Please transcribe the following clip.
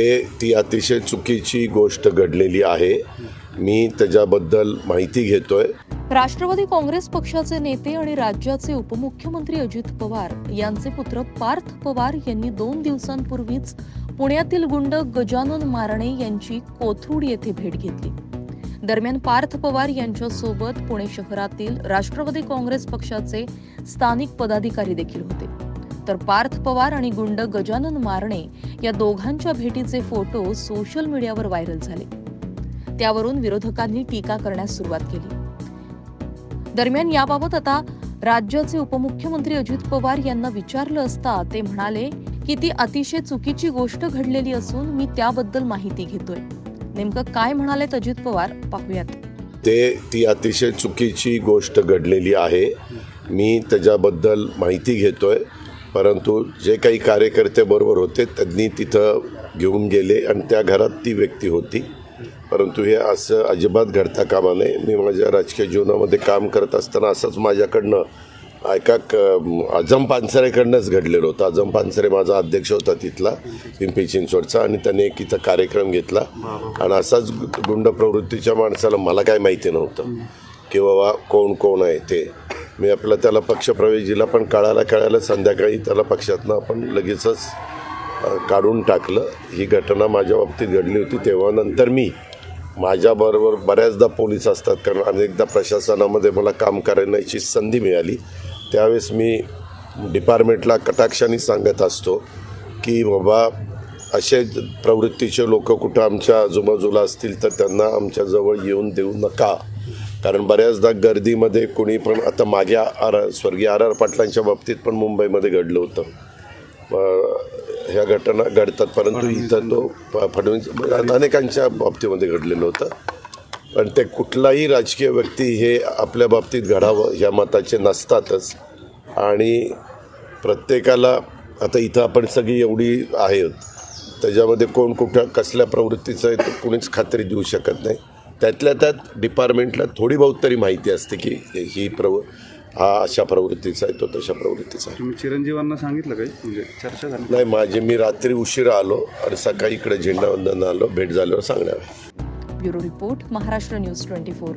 हे ती अतिशय चुकीची गोष्ट घडलेली आहे. मी त्याच्याबद्दल माहिती घेतोय. राष्ट्रवादी काँग्रेस पक्षाचे नेते आणि राज्याचे उपमुख्यमंत्री अजित पवार यांचे पुत्र पार्थ पवार यांनी दोन दिवसांपूर्वीच पुण्यातील गुंड गजानन मारणे यांची कोथरूड येथे भेट घेतली. दरम्यान पार्थ पवार यांच्यासोबत पुणे शहरातील राष्ट्रवादी काँग्रेस पक्षाचे स्थानिक पदाधिकारी देखील होते. तर पार्थ पवार आणि गुंड गजानन मारणे या दोघांच्या भेटीचे फोटो सोशल मीडियावर व्हायरल झाले. त्यावरून विरोधकांनी टीका करण्यास सुरुवात केली. दरम्यान याबाबत आता राज्याचे उपमुख्यमंत्री अजित पवार यांना विचारलं असता ते म्हणाले की ती अतिशय चुकीची गोष्ट घडलेली असून मी त्याबद्दल माहिती घेतोय. नेमकं काय म्हणालेत अजित पवार? पाहूयात. ते ती अतिशय चुकीची गोष्ट घडलेली आहे. मी त्याच्याबद्दल माहिती घेतोय. परंतु जे काही कार्यकर्ते बरोबर होते त्यांनी तिथं घेऊन गेले आणि त्या घरात ती व्यक्ती होती. परंतु हे असं अजिबात घडता कामा नये. मी माझ्या राजकीय जीवनामध्ये काम करत असताना असंच माझ्याकडनं एका क आझम पानसरेकडनंच घडलेलं होतं. आझम पानसरे माझा अध्यक्ष होता तिथला पिंपी चिंचवडचा आणि त्याने एक इथं कार्यक्रम घेतला. आणि असाच गुंड प्रवृत्तीच्या माणसाला मला काय माहिती नव्हतं की बाबा कोण कोण आहे ते. मी आपला त्याला पक्षप्रवेश दिला पण कळायला कळायला संध्याकाळी त्याला पक्षातनं आपण लगेचच काढून टाकलं. ही घटना माझ्या बाबतीत घडली होती. तेव्हा नंतर मी माझ्याबरोबर बऱ्याचदा पोलीस असतात कारण अनेकदा प्रशासनामध्ये मला काम करण्याची संधी मिळाली. त्यावेळेस मी डिपार्टमेंटला कटाक्षाने सांगत असतो की बाबा असे प्रवृत्तीचे लोक कुठं आमच्या आजूबाजूला असतील तर त्यांना आमच्याजवळ येऊन देऊ नका. कारण बऱ्याचदा गर्दीमध्ये कुणी पण आता माझ्या आर स्वर्गीय आर आर पाटलांच्या बाबतीत पण मुंबईमध्ये घडलं होतं. ह्या घटना घडतात परंतु इथं तो फडणवीस. अनेकांच्या बाबतीमध्ये घडलेलं होतं. पण ते कुठलाही राजकीय व्यक्ती हे आपल्या बाबतीत घडावं ह्या मताचे नसतातच. आणि प्रत्येकाला आता इथं आपण सगळी एवढी आहेत. त्याच्यामध्ये कोण कुठं कसल्या प्रवृत्तीचं आहे ते कुणीच खात्री देऊ शकत नाही. त्यातल्या त्यात डिपार्टमेंटला थोडी बहुत तरी माहिती असते की ही प्रव हा अशा प्रवृत्तीचा आहे तो तशा प्रवृत्तीचा आहे. तुम्ही चिरंजीवांना सांगितलं काही? म्हणजे चर्चा झाली. नाही माझे मी रात्री उशिरा आलो आणि सकाळी इकडे झेंडावंदन आलो भेट झाल्यावर सांगणार आहे. Bureau report Maharashtra news twenty four.